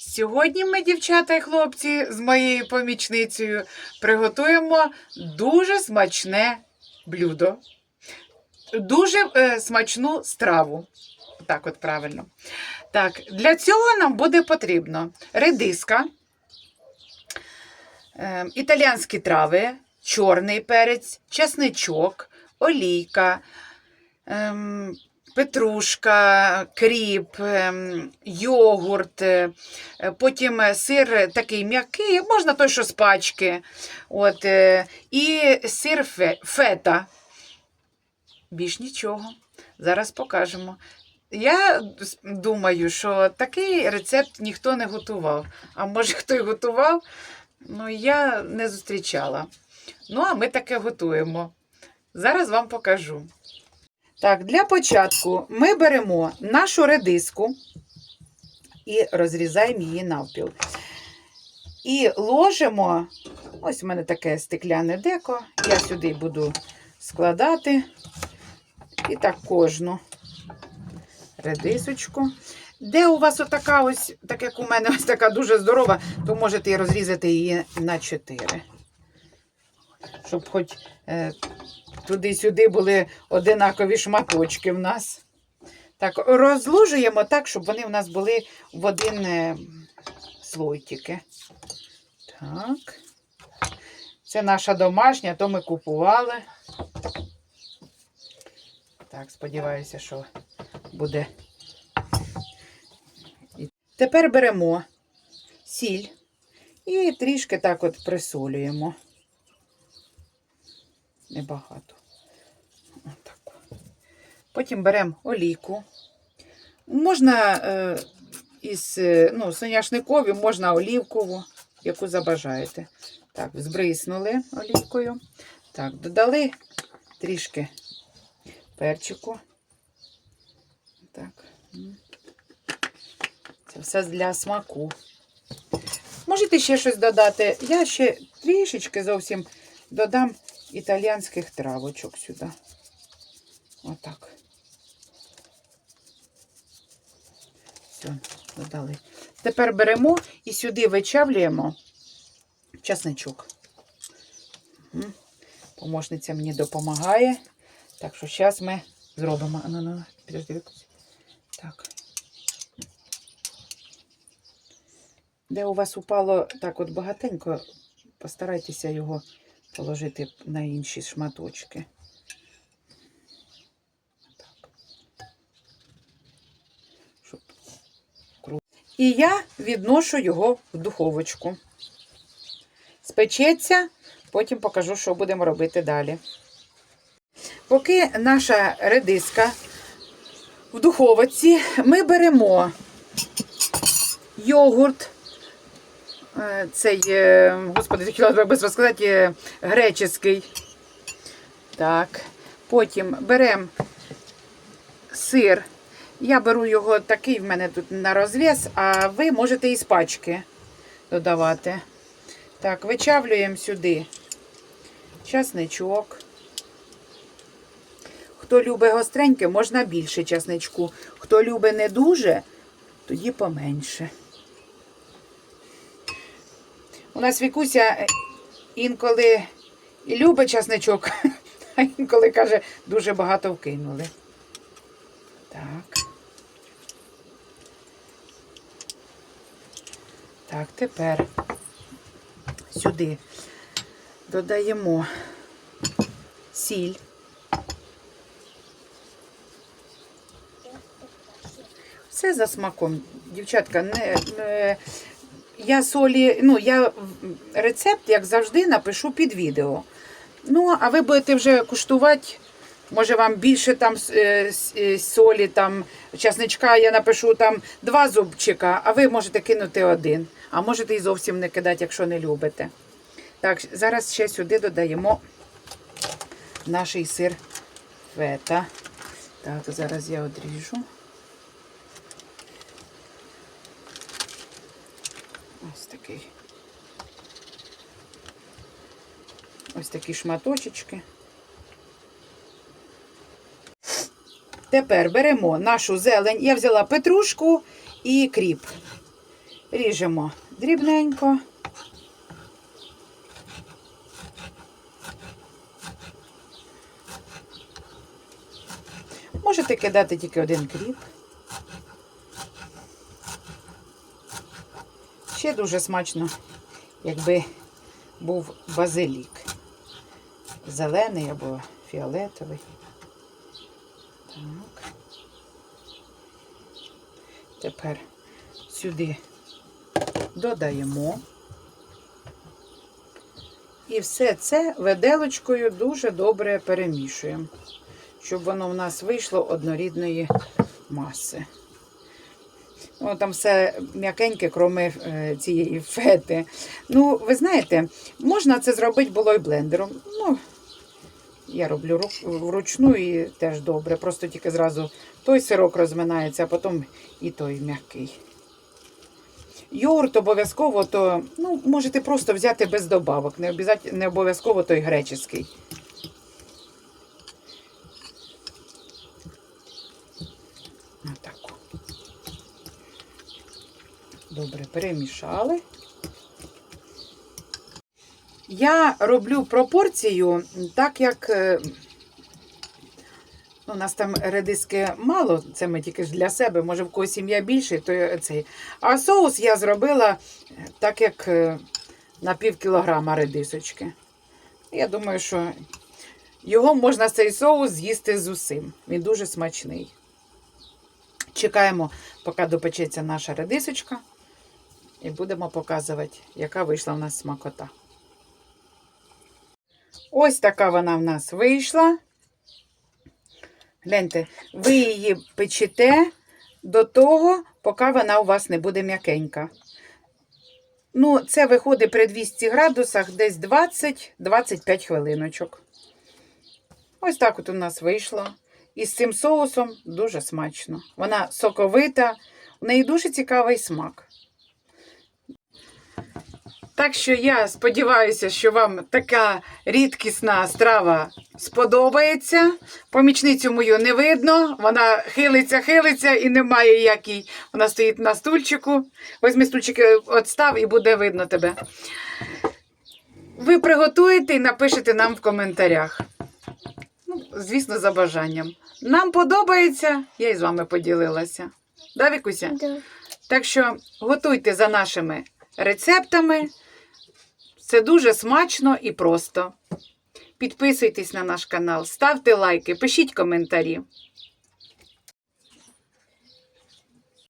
Сьогодні ми, дівчата і хлопці, з моєю помічницею приготуємо дуже смачне блюдо, дуже е, смачну страву. Так, от правильно. Так, для цього нам буде потрібно редиска, е, італіанські трави, чорний перець, чесничок, олійка, ем, петрушка, кріп, ем, йогурт, е, потім е, сир такий м'який, можна той, що з пачки. От, е, і сир фета. Більш нічого. Зараз покажемо. Я думаю, що такий рецепт ніхто не готував. А може, хто й готував, ну я не зустрічала. Ну, а ми таке готуємо. Зараз вам покажу. Так, для початку ми беремо нашу редиску і розрізаємо її навпіл. І ложимо, ось у мене таке стекляне деко, я сюди буду складати. І так кожну редисочку. Де у вас отака ось, так як у мене ось така дуже здорова, то можете розрізати її на 4. Щоб хоч е, туди-сюди були одинакові шматочки в нас. Так, розложуємо так, щоб вони в нас були в один е, слой тільки. Так. Це наша домашня, то ми купували. Так, сподіваюся, що буде. Тепер беремо сіль і трішки так от присолюємо. Небагато. Отак. Потім беремо олійку. Можна е, із е, ну, соняшникові, можна олівкову, яку забажаєте. Так, збриснули олійкою. Так, додали трішки перчику. Так. Це все для смаку. Можете ще щось додати? Я ще трішечки зовсім додам італіянських травочок сюди. Отак. Все, додали. Тепер беремо і сюди вичавлюємо часничок. Помощниця мені допомагає. Так що зараз ми зробимо. А, Ну, ну. Так. Де у вас упало так от багатенько, постарайтеся його положити на інші шматочки. І я відношу його в духовочку. Спечеться, потім покажу, що будемо робити далі. Поки наша редиска в духовці, ми беремо йогурт. Е, Цей, е, господи, хотіла би швидко сказати, е, греческий. Так. Потім беремо сир. Я беру його такий, в мене тут на розв'яз, а ви можете із пачки додавати. Так, вичавлюємо сюди часничок. Хто любить гостреньке, можна більше часничку. Хто любить не дуже, тоді поменше. У нас Вікуся е, інколи і любить часничок, а інколи каже, дуже багато вкинули. Так. Так, тепер сюди додаємо сіль. Все за смаком. Дівчатка, не, не, я солі, ну, я рецепт, як завжди, напишу під відео. Ну, а ви будете вже куштувати. Може, вам більше там е, е, солі, там, часничка, я напишу там два зубчика, а ви можете кинути один. А можете і зовсім не кидати, якщо не любите. Так, зараз ще сюди додаємо наш сир фета. Так, зараз я одріжу. Ось такий. Ось такі шматочечки. Тепер беремо нашу зелень. Я взяла петрушку і кріп. Ріжемо дрібненько. Можете кидати тільки один кріп. Ще дуже смачно, якби був базилік. Зелений або фіолетовий. Так. Тепер сюди додаємо. І все це виделочкою дуже добре перемішуємо, щоб воно в нас вийшло однорідної маси. Ну, там все м'якеньке, крім е, цієї фети. Ну, ви знаєте, можна це зробити було і блендером. Ну, я роблю ру- вручну і теж добре. Просто тільки зразу той сирок розминається, а потім і той м'який. Йогурт обов'язково, то ну, можете просто взяти без добавок. Не, не обов'язково той греческий. Отак. Добре, перемішали. Я роблю пропорцію так, як е, ну, у нас там редиски мало, це ми тільки ж для себе, може в когось сім'я більше, то цей. А соус я зробила е, так, як е, на пів кілограма редисочки. Я думаю, що його можна цей соус з'їсти з усім. Він дуже смачний. Чекаємо, поки допечеться наша редисочка, і будемо показувати, яка вийшла в нас смакота. Ось така вона в нас вийшла. Гляньте, ви її печете до того, поки вона у вас не буде м'якенька. Ну, це виходить при 200 градусах десь 20-25 хвилиночок. Ось так от у нас вийшло. І з цим соусом дуже смачно. Вона соковита, у неї дуже цікавий смак. Так що я сподіваюся, що вам така рідкісна страва сподобається. Помічницю мою не видно, вона хилиться, хилиться і немає як їй. Вона стоїть на стульчику. Возьми стульчик, отстав і буде видно тебе. Ви приготуєте і напишете нам в коментарях. Ну, звісно, за бажанням. Нам подобається, я і з вами поділилася. Да, Вікуся? Да. Так що готуйте за нашими рецептами. Це дуже смачно і просто. Підписуйтесь на наш канал, ставте лайки, пишіть коментарі.